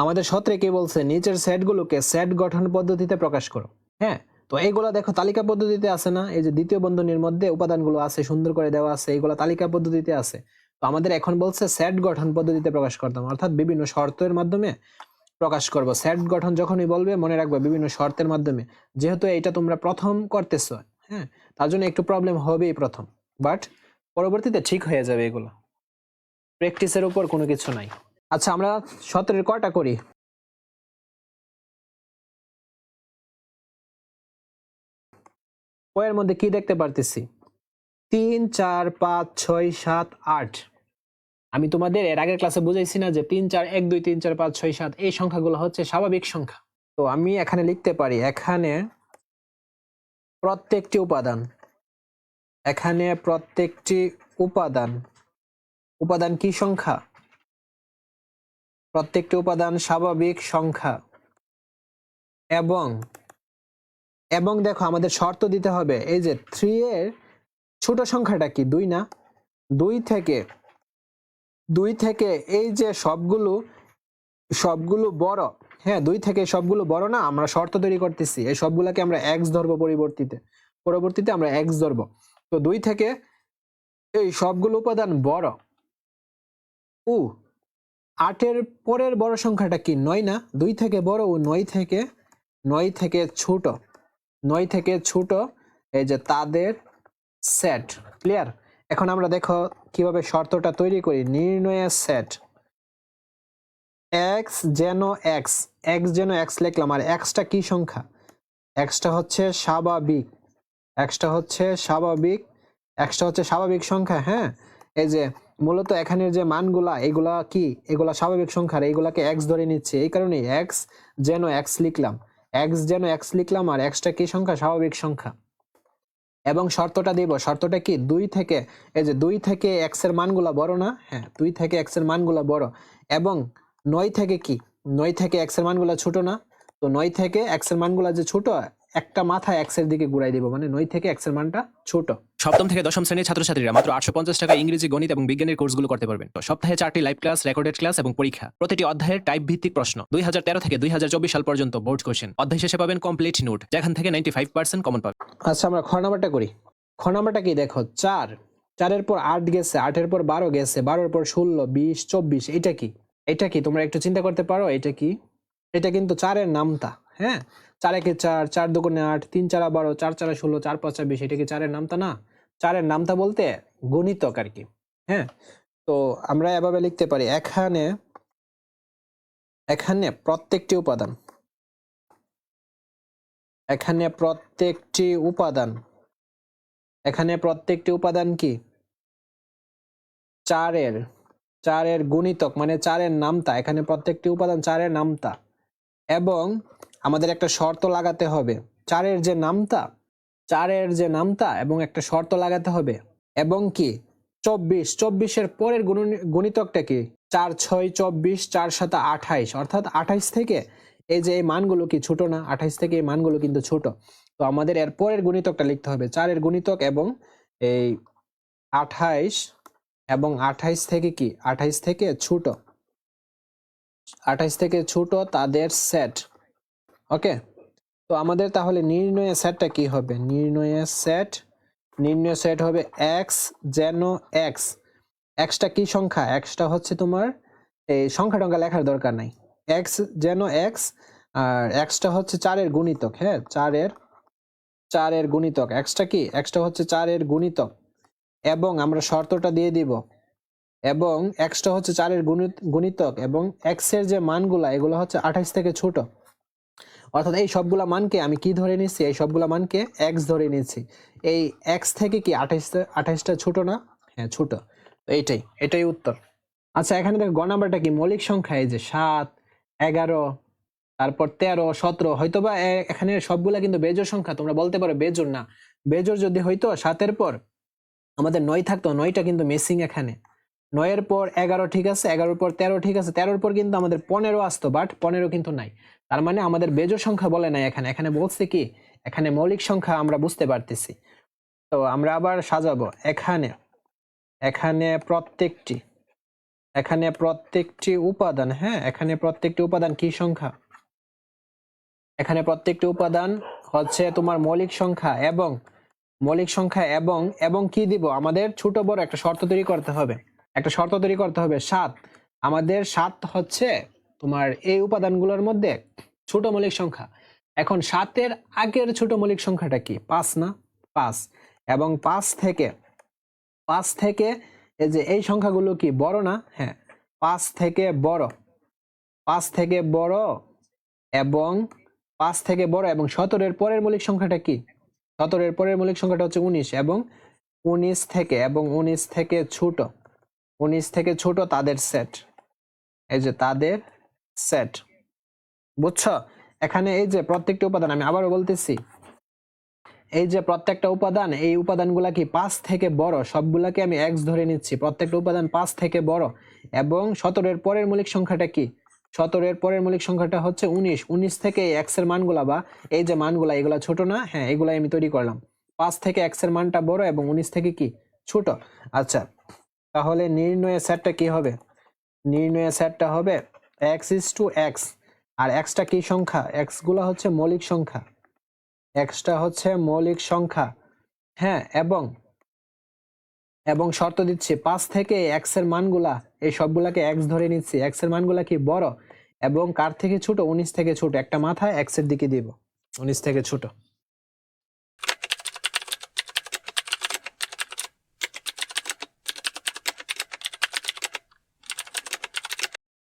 আমাদের সত্রে কে বলছে নিচের সেটগুলোকে সেট গঠন পদ্ধতিতে প্রকাশ করো। হ্যাঁ তো এইগুলা দেখো, তালিকা পদ্ধতিতে আছে না? এই যে দ্বিতীয় বন্ধনীর মধ্যে উপাদানগুলো আছে, সুন্দর করে দেওয়া আছে, এইগুলা তালিকা পদ্ধতিতে আছে। তো আমাদের এখন বলছে সেট গঠন পদ্ধতিতে প্রকাশ করতাম, অর্থাৎ বিভিন্ন শর্তের মাধ্যমে প্রকাশ করব। সেট গঠন যখনই বলবে, মনে রাখবে বিভিন্ন শর্তের মাধ্যমে। যেহেতু এটা তোমরা প্রথম করতেছো হ্যাঁ তার জন্য একটু প্রবলেম হবেই প্রথম। বাট পরবর্তীতে ঠিক হয়ে যাবে এগুলো। প্র্যাকটিসের উপর কোনো কিছু নাই। আচ্ছা আমরা সতেরোর কয়টা করি? বইয়ের মধ্যে কি দেখতে পারতেছি? তিন, চার, পাঁচ, ছয়, সাত, আট। আমি তোমাদের এর আগের ক্লাসে বুঝাইছি না যে তিন, চার, এক, দুই, তিন, চার, পাঁচ, ছয়, সাত, এই সংখ্যাগুলো হচ্ছে স্বাভাবিক সংখ্যা। তো আমি এখানে লিখতে পারি, এখানে প্রত্যেকটি উপাদান, এখানে প্রত্যেকটি উপাদান। উপাদান কি সংখ্যা? প্রত্যেকটি উপাদান স্বাভাবিক সংখ্যা। এবং এবং দেখো আমাদের শর্ত দিতে হবে, এই যে থ্রি এর ছোট সংখ্যাটা কি, দুই না? দুই থেকে দুই থেকে এই যে সবগুলো সবগুলো বড় হ্যাঁ দুই থেকে সবগুলো বড় না, আমরা শর্ত তৈরি করতেছি, এই সবগুলোকে আমরা এক্স ধরবো পরিবর্তিতে, পরবর্তীতে আমরা এক্স ধরবো। তো দুই থেকে এই সবগুলো উপাদান বড় ও আটের পরের বড় সংখ্যাটা কি? নয় না, দুই থেকে বড় ও নয় থেকে নয় থেকে ছোট। নয় থেকে ছোট, এই যে তাদের সেট ক্লিয়ার এখন আমরা দেখো কীভাবে শর্তটা তৈরি করি। নির্ণয়ের সেট এক্স যেন এক্স এক্স যেন এক্স লিখলাম। আর এক্সটা কি সংখ্যা? এক্সটা হচ্ছে স্বাভাবিক। এক্সটা হচ্ছে স্বাভাবিক এক্সটা হচ্ছে স্বাভাবিক সংখ্যা হ্যাঁ? এই যে মূলত এখানের যে মানগুলা, এগুলা কি? এগুলা স্বাভাবিক সংখ্যার এইগুলাকে এক্স ধরে নিচ্ছে। এই কারণে এক্স যেন এক্স লিখলাম। এক্স যেন এক্স লিখলাম আর এক্সটা কি সংখ্যা? স্বাভাবিক সংখ্যা। এবং শর্তটা দিব। শর্তটা কি? দুই থেকে, এই যে দুই থেকে এক্সের মানগুলা বড় না? হ্যাঁ দুই থেকে এক্সের মানগুলা বড়। এবং নয় থেকে কি? নয় থেকে এক্সের মানগুলা ছোট না? তো নয় থেকে এক্সের মানগুলা যে ছোট একটা মাথা এক্সের দিকে ঘুরাই দিব মানে নয় থেকে এক্সের মানটা ছোট। সপ্তম থেকে দশম শ্রেণির ছাত্রছাত্রীরা মাত্র আটশো পঞ্চাশ টাকা ইংরেজি গণিত এবং বিজ্ঞানের কোর্সগুলো করতে পারবেন। তো সপ্তাহে চারটি লাইভ ক্লাস রেকর্ডেড ক্লাস এবং পরীক্ষা। প্রতিটি অধ্যায়ের টাইপ ভিত্তিক প্রশ্ন। দুই হাজার তেরো থেকে দুই হাজার চব্বিশ সাল পর্যন্ত বোর্ড কোশ্চেন অধ্যায় শেষে পাবেন কমপ্লিট নোট যেখান থেকে নাইনটি ফাইভ পার্সেন্ট কমন পাবেন। আচ্ছা আমরা খ নাম্বারটা করি। খ নাম্বারটা কি দেখো? চার। চারের পর আট গেছে আটের পর বারো গেছে বারোর পর ষোলো বিশ চব্বিশ। এটা কি? এটা কি? তোমরা একটু চিন্তা করতে পারো এটা কি? এটা কিন্তু চারের নামতা। হ্যাঁ? চার একে চার চার দুগুণে আট, তিন চারা বারো, চার চারা ষোলো, চার পাঁচা বিশ, এটা কি চারের নামতা না? চারের নামতা বলতে গণিতক আর কি হ্যাঁ? তো আমরা এভাবে লিখতে পারি, এখানে এখানে প্রত্যেকটি উপাদান, এখানে প্রত্যেকটি উপাদান, এখানে প্রত্যেকটি উপাদান কি? চারের চারের গুণিতক মানে চারের নামতা, এখানে প্রত্যেকটি উপাদান চারের নামতা, এবং আমাদের একটা শর্ত লাগাতে হবে। চারের যে নামতা, চারের যে নামতা এবং একটা শর্ত লাগাতে হবে। এবং কি? চব্বিশ। চব্বিশের পরের গুণ- গুণিতকটা কি? চার ছয় চব্বিশ, চার সাথে আঠাইশ। অর্থাৎ আঠাইশ থেকে এই যে এই মানগুলো কি ছোট না? আঠাইশ থেকে এই মানগুলো কিন্তু ছোট। তো আমাদের এর পরের গুণিতকটা লিখতে হবে। চারের গুণিতক এবং এই আঠাইশ এবং আঠাইশ থেকে কি? আঠাইশ থেকে ছোট। আঠাইশ থেকে ছোট তাদের সেট ওকে? তো আমাদের তাহলে নির্ণয়ের সেটটা কি হবে? নির্ণয়ের সেট নির্ণয় সেট হবে এক্স যেন এক্স এক্সটা কি সংখ্যা? এক্সটা হচ্ছে তোমার, এই সংখ্যা টংখ্যা লেখার দরকার নাই। এক্স যেন এক্স আর এক্সটা হচ্ছে চারের গুণিতক হ্যাঁ? চারের চারের গুণিতক। এক্সটা কি? এক্সটা হচ্ছে চারের গুণিতক। এবং আমরা শর্তটা দিয়ে দিব। এবং এক্সটা হচ্ছে চারের গুণিত- গুণিতক। এবং এক্সের যে মানগুলা, এগুলো হচ্ছে আঠাইশ থেকে ছোট। অর্থাৎ এই সবগুলা মানকে আমি কি ধরে নিচ্ছি এই সবগুলা মানকে এক্স ধরে নিচ্ছি এই এক্স থেকে কি আঠাইশটা আঠাইশটা ছোট না? হ্যাঁ ছোট। এইটাই, এটাই উত্তর। আচ্ছা এখানে দেখো, গ নাম্বারটা কি? মৌলিক সংখ্যা, এই যে সাত, এগারো, তারপর তেরো, সতেরো, হয়তোবা এ- এখানে সবগুলা কিন্তু বেজোর সংখ্যা, তোমরা বলতে পারো বেজোর না। বেজোর যদি হইতো, সাতের পর আমাদের নয় থাকতো, নয়টা কিন্তু মিসিং এখানে। নয়ের পর এগারো ঠিক আছে, এগারোর পর তেরো ঠিক আছে, তেরোর পর কিন্তু আমাদের পনেরো আসতো বাট পনেরো কিন্তু নাই। তার মানে আমাদের বেজোর সংখ্যা বলে নাই এখানে। এখানে বলছে কি, এখানে মৌলিক সংখ্যা আমরা বুঝতে পারতেছি। তো আমরা আবার সাজাবো। এখানে এখানে প্রত্যেকটি এখানে প্রত্যেকটি উপাদান হ্যাঁ এখানে প্রত্যেকটি উপাদান কি সংখ্যা? এখানে প্রত্যেকটি উপাদান হচ্ছে তোমার মৌলিক সংখ্যা এবং, মৌলিক সংখ্যা এবং এবং কি দিব? আমাদের ছোট বড় একটা শর্ত তৈরি করতে হবে। একটা শর্ত তৈরি করতে হবে, সাত। আমাদের সাত হচ্ছে তোমার এই উপাদানগুলোর মধ্যে ছোট মৌলিক সংখ্যা। এখন সাতের আগের ছোট মৌলিক সংখ্যাটা কি? পাঁচ না? পাঁচ। এবং পাঁচ থেকে পাঁচ থেকে এই যে এই সংখ্যাগুলো কি? বড় না? হ্যাঁ। পাঁচ থেকে বড়। পাঁচ থেকে বড় এবং পাঁচ থেকে বড় এবং সতেরোর পরের মৌলিক সংখ্যাটা কি? সতেরোর পরের মৌলিক সংখ্যাটা হচ্ছে উনিশ এবং উনিশ থেকে, এবং উনিশ থেকে ছোট। উনিশ থেকে ছোট তাদের সেট এই যে তাদের সেট বুঝছ? এখানে এই যে প্রত্যেকটা উপাদান, আমি আবারও বলতেছি, এই যে প্রত্যেকটা উপাদান, এই উপাদানগুলা কি পাঁচ থেকে বড়? সবগুলাকে আমি এক্স ধরে নিচ্ছি। প্রত্যেকটা উপাদান পাঁচ থেকে বড়। এবং সতেরোর পরের মৌলিক সংখ্যাটা কি? সতেরোর পরের মৌলিক সংখ্যাটা হচ্ছে উনিশ। উনিশ থেকে এক্সের মানগুলা বা এই যে মানগুলা, এগুলা ছোট না? হ্যাঁ এগুলাই আমি তৈরি করলাম। পাঁচ থেকে এক্সের মানটা বড় এবং উনিশ থেকে কি? ছোট। আচ্ছা তাহলে নির্ণয়ের সেটটা কি হবে? নির্ণয়ের সেটটা হবে এক্স ইস টু এক্স আর এক্সটা কি সংখ্যা? এক্সগুলা হচ্ছে মৌলিক সংখ্যা। এক্সটা হচ্ছে মৌলিক সংখ্যা। হ্যাঁ এবং এবং শর্ত দিচ্ছি, পাঁচ থেকে এক্সের মানগুলা, এই সবগুলাকে এক্স ধরে নিচ্ছি। এক্সের মানগুলা কি বড়? এবং কার থেকে ছোট? উনিশ থেকে ছোট। একটা মাথায় এক্সের দিকে দিব। উনিশ থেকে ছোট।